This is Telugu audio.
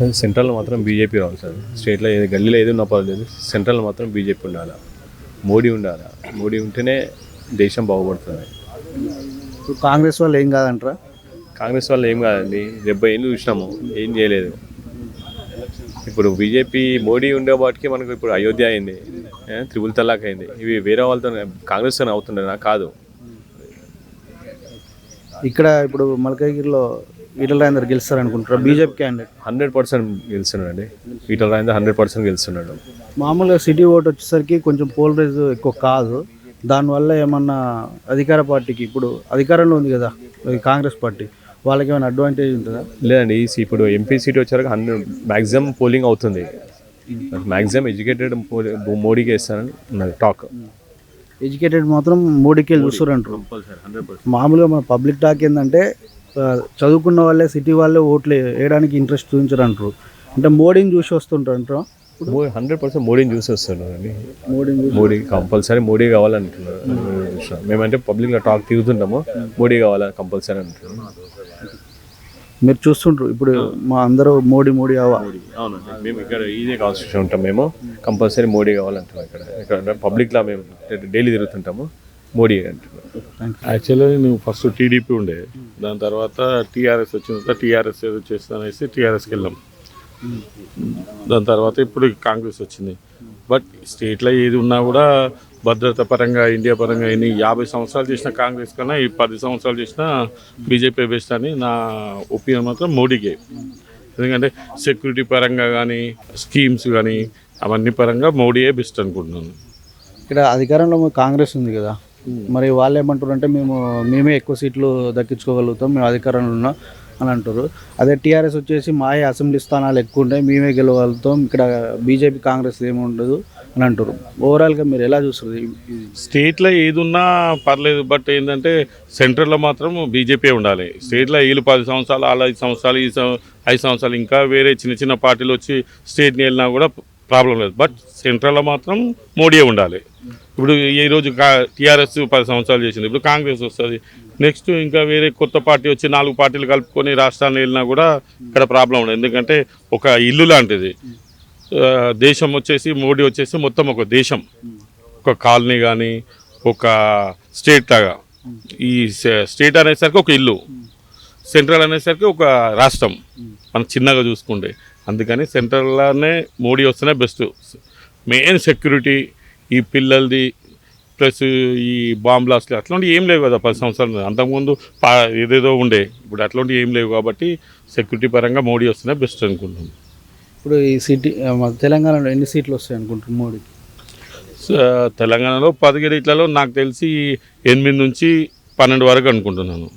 సార్ సెంట్రల్లో మాత్రం బీజేపీ రావాలి సార్. స్టేట్లో ఏది గల్లీలో ఏది ఉన్నా పర్లేదు సెంట్రల్లో మాత్రం బీజేపీ ఉండాలి? మోడీ ఉండాలి? మోడీ ఉంటేనే దేశం బాగుపడుతుంది. ఇప్పుడు కాంగ్రెస్ వాళ్ళు ఏం కాదంటారా? కాంగ్రెస్ వల్ల ఏం కాదండి. డెబ్బై ఏళ్ళు చూసినాము? ఏం చేయలేదు. ఇప్పుడు బీజేపీ మోడీ ఉండే వాటికి మనకు ఇప్పుడు అయోధ్య అయింది. త్రిపుల్ తలాక్ అయింది. ఇవి వేరే వాళ్ళతో కాంగ్రెస్ అవుతుండే నాకు కాదు. ఇక్కడ ఇప్పుడు మల్కాగిరిలో ఈటల రాజేందర్ గెలుస్తారు అనుకుంటారా బీజేపీ క్యాండిడేట్ హండ్రెడ్ పర్సెంట్ గెలుస్తున్నాడు అండి ఈటల రాజేందర్ హండ్రెడ్ పర్సెంట్ గెలుస్తున్నాడు. మామూలుగా సిటీ ఓట్ వచ్చేసరికి కొంచెం పోల్ రేజ్ ఎక్కువ కాదు. దానివల్ల ఏమన్నా అధికార పార్టీకి ఇప్పుడు అధికారంలో ఉంది కదా కాంగ్రెస్ పార్టీ వాళ్ళకి ఏమైనా అడ్వాంటేజ్ ఉంటుందా? లేదండి ఈ ఇప్పుడు ఎంపీ సీట్ వచ్చాక హండ్రెడ్ మ్యాక్సిమం పోలింగ్ అవుతుంది. మ్యాక్సిమం ఎడ్యుకేటెడ్ మోడీకి వేస్తానని ఉన్నది టాక్ ఎడ్యుకేటెడ్ మాత్రం మోడీకి వెళ్ళి చూస్తారంటారు మామూలుగా మన పబ్లిక్ టాక్ ఏంటంటే చదువుకున్న వాళ్ళే సిటీ వాళ్ళే ఓట్లు వేయడానికి ఇంట్రెస్ట్ చూపించరు అంటారు అంటే మోడీని చూసి వస్తుంటారు అంటారు హండ్రెడ్ పర్సెంట్ మోడీని చూసి వస్తున్నారు అండి చూసి మోడీ కంపల్సరీ మోడీ కావాలంటున్నారు మేమంటే పబ్లిక్లో టాక్ తిరుగుతుంటాము. మోడీ కావాలా కంపల్సరీ అంటున్నాం మీరు చూస్తుంటారు. ఇప్పుడు మా అందరూ మోడీ మోడీ అవ్వ. అవునండి మేము ఇక్కడ ఇదే కాన్స్టిట్యూషన్ ఉంటాం మేము. కంపల్సరీ మోడీ కావాలంటున్నాం ఇక్కడ. ఇక్కడ పబ్లిక్లో మేము డైలీ తిరుగుతుంటాము. మోడీ అంటున్నాం యాక్చువల్గా నేను ఫస్ట్ టీడీపీ ఉండే. దాని తర్వాత టీఆర్ఎస్ వచ్చిన తర్వాత టీఆర్ఎస్ ఏదో చేస్తానేసి టీఆర్ఎస్కి వెళ్ళాం. దాని తర్వాత ఇప్పుడు కాంగ్రెస్ వచ్చింది. బట్ స్టేట్లో ఏది ఉన్నా కూడా భద్రత పరంగా ఇండియా పరంగా ఎన్ని యాభై సంవత్సరాలు చేసిన కాంగ్రెస్ కన్నా ఈ పది సంవత్సరాలు చేసిన బీజేపీ బెస్ట్ అని నా ఒపీనియన్ మాత్రం మోడీకే. ఎందుకంటే సెక్యూరిటీ పరంగా కానీ స్కీమ్స్ కానీ అవన్నీ పరంగా మోడీయే బెస్ట్ అనుకుంటున్నాను. ఇక్కడ అధికారంలో కాంగ్రెస్ ఉంది కదా. మరి వాళ్ళు ఏమంటారు అంటే మేము మేమే ఎక్కువ సీట్లు దక్కించుకోగలుగుతాం మేము అధికారంలో ఉన్నాం అని అంటారు అదే టీఆర్ఎస్ వచ్చేసి మాయే అసెంబ్లీ స్థానాలు ఎక్కువ ఉంటాయి మేమే గెలవగలుగుతాం ఇక్కడ బీజేపీ కాంగ్రెస్ ఏమి ఉండదు అని అంటారు ఓవరాల్గా మీరు ఎలా చూస్తుంది స్టేట్లో ఏది ఉన్నా పర్లేదు బట్ ఏంటంటే సెంట్రల్లో మాత్రం బీజేపీ ఉండాలి. స్టేట్లో వీళ్ళు పది సంవత్సరాలు వాళ్ళు ఐదు సంవత్సరాలు ఈ సంవ ఐదు సంవత్సరాలు ఇంకా వేరే చిన్న చిన్న పార్టీలు వచ్చి స్టేట్ని వెళ్ళినా కూడా ప్రాబ్లం లేదు. బట్ సెంట్రల్లో మాత్రం మోడీ ఉండాలి. ఇప్పుడు ఈ రోజు టీఆర్ఎస్ పది సంవత్సరాలు చేసింది. ఇప్పుడు కాంగ్రెస్ వస్తుంది. నెక్స్ట్ ఇంకా వేరే కొత్త పార్టీ వచ్చి నాలుగు పార్టీలు కలుపుకొని రాష్ట్రాన్ని వెళ్ళినా కూడా ఇక్కడ ప్రాబ్లం ఉండదు. ఎందుకంటే ఒక ఇల్లు లాంటిది. దేశం వచ్చేసి మోడీ వచ్చేసి మొత్తం ఒక దేశం. ఒక కాలనీ కానీ ఒక స్టేట్ లాగా. ఈ స్టేట్ అనేసరికి ఒక ఇల్లు. సెంట్రల్ అనేసరికి ఒక రాష్ట్రం. మనం చిన్నగా చూసుకుంటే. అందుకని సెంట్రల్లోనే మోడీ వస్తేనే బెస్ట్. మెయిన్ సెక్యూరిటీ ఈ పిల్లలది ప్లస్ ఈ బాంబ్ బ్లాస్ట్లు అట్లాంటివి ఏం లేవు కదా పది సంవత్సరాలు. అంతకుముందు పా ఏదేదో ఉండే. ఇప్పుడు అట్లాంటివి ఏం లేవు కాబట్టి సెక్యూరిటీ పరంగా మోడీ వస్తేనే బెస్ట్ అనుకుంటున్నాం. ఇప్పుడు ఈ సిటీ తెలంగాణలో ఎన్ని సీట్లు వస్తాయి అనుకుంటారు మోడీకి? స- తెలంగాణలో పదిహేడు ఇట్లలో నాకు తెలిసి ఎనిమిది నుంచి పన్నెండు వరకు అనుకుంటున్నాను.